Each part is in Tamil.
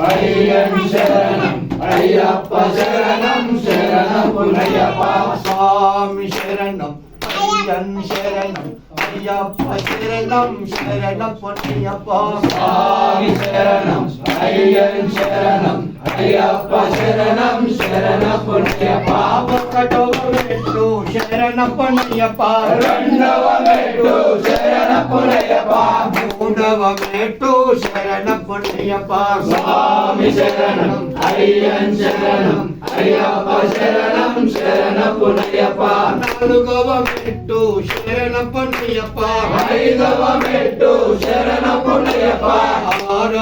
ஐயன் சரணம் ஐயப்ப சரணம் சரணம் புனையப்பா. சாமி சரணம் ஐயன் சரணம் ஐயப்ப சரணம் சரணம் புனையப்பா. சாமி சரணம் ஐயன் சரணம் ஐயப்ப சரணம் சரண புனையப்பா. பக்கட்டோ శరణ పొన్నయ్యప్ప రెండవ మెట్టు శరణ పునయప్ప మూడవ మెట్టు శరణ పొన్నయ్యప్ప స్వామి శరణం అయ్యన్ శరణం అయ్యప్ప శరణం శరణ పునయప్ప నాలుగవ మెట్టు శరణ పొన్నయ్యప్ప ఐదవ మెట్టు శరణ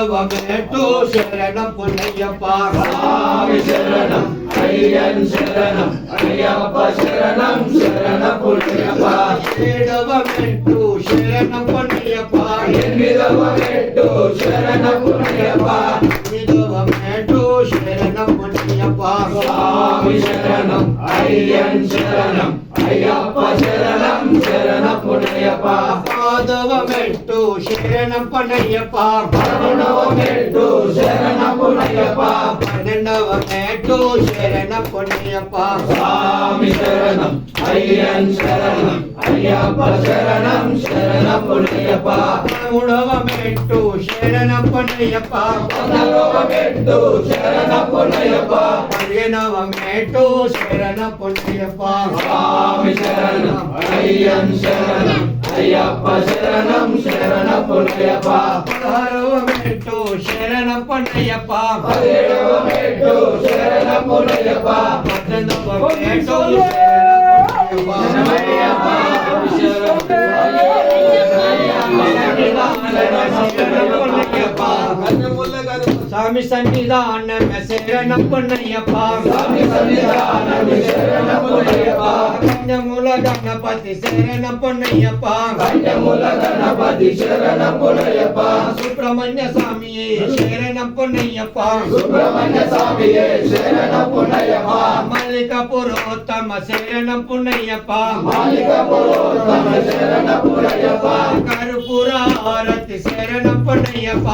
திருவமேட்டூ சரணம் பொன்னையப்பா சரணம் ஐயன் சரணம் ஐயப்பா சரணம் சரண பொன்னையப்பா திருவமேட்டூ சரணம். பொன்னையப்பா திருவமேட்டூ சரணம் பொன்னையப்பா திருவமேட்டூ சரணம் பொன்னையப்பா சரணம் ஐயன் சரணம் ஐயப்பா சரணம் சரண ಕೊಡೆಯಪ್ಪ ಪಾದವ ಮೆಟ್ಟು ಶರಣಪ್ಪ ನಯ್ಯಪ್ಪ ಪಾದವ ಮೆಟ್ಟು ಶರಣಪ್ಪ ನಯ್ಯಪ್ಪ பன்னெண்டவ மேட்டோ சரண பொன்னையப்பா சுவாமி சரணம் ஐயன் சரணம் ஐயப்பா சரணம் சரண பொன்னையப்பா உணவ மேட்டோ சரண பொன்னையப்பா உணவ மேட்டோ சரண பொன்னையப்பா சரணம் ஐயன் சரணம் ஐயப்ப சரணம் சரண பொன்னையப்பா. பதாரவமேட்டு சரணம் பொன்னையப்பா. பதினேழவமேட்டு சரண சாமி சன்னிதான சரண பொன்னையப்பா. சாமி சன்னிதான சரண பொன்னையப்பா. మెట్టు శరణ పొన్నయ్యప్ప స్వామి సన్నిధానం శరణం పొన్నయ్యప్ప స్వామి సన్నిధానం శరణ పునయప్ప కన్యముల గణపతి శరణం పొన్నయ్యప్ప కంఠముల గణపతి శరణ పునయప్ప సుబ్రహ్మణ్య స్వామి శరణం పొన్నయ్యప్ప సుబ్రహ్మణ్య స్వామియే శరణ పునయప్ప మల్లిక పురోత్తమ శరణం పొన్నయ్యప్ప మాలిక పురోత్తమ శరణ పునయప్ప కర్పూర హారతి శరణం పొన్నయ్యప్ప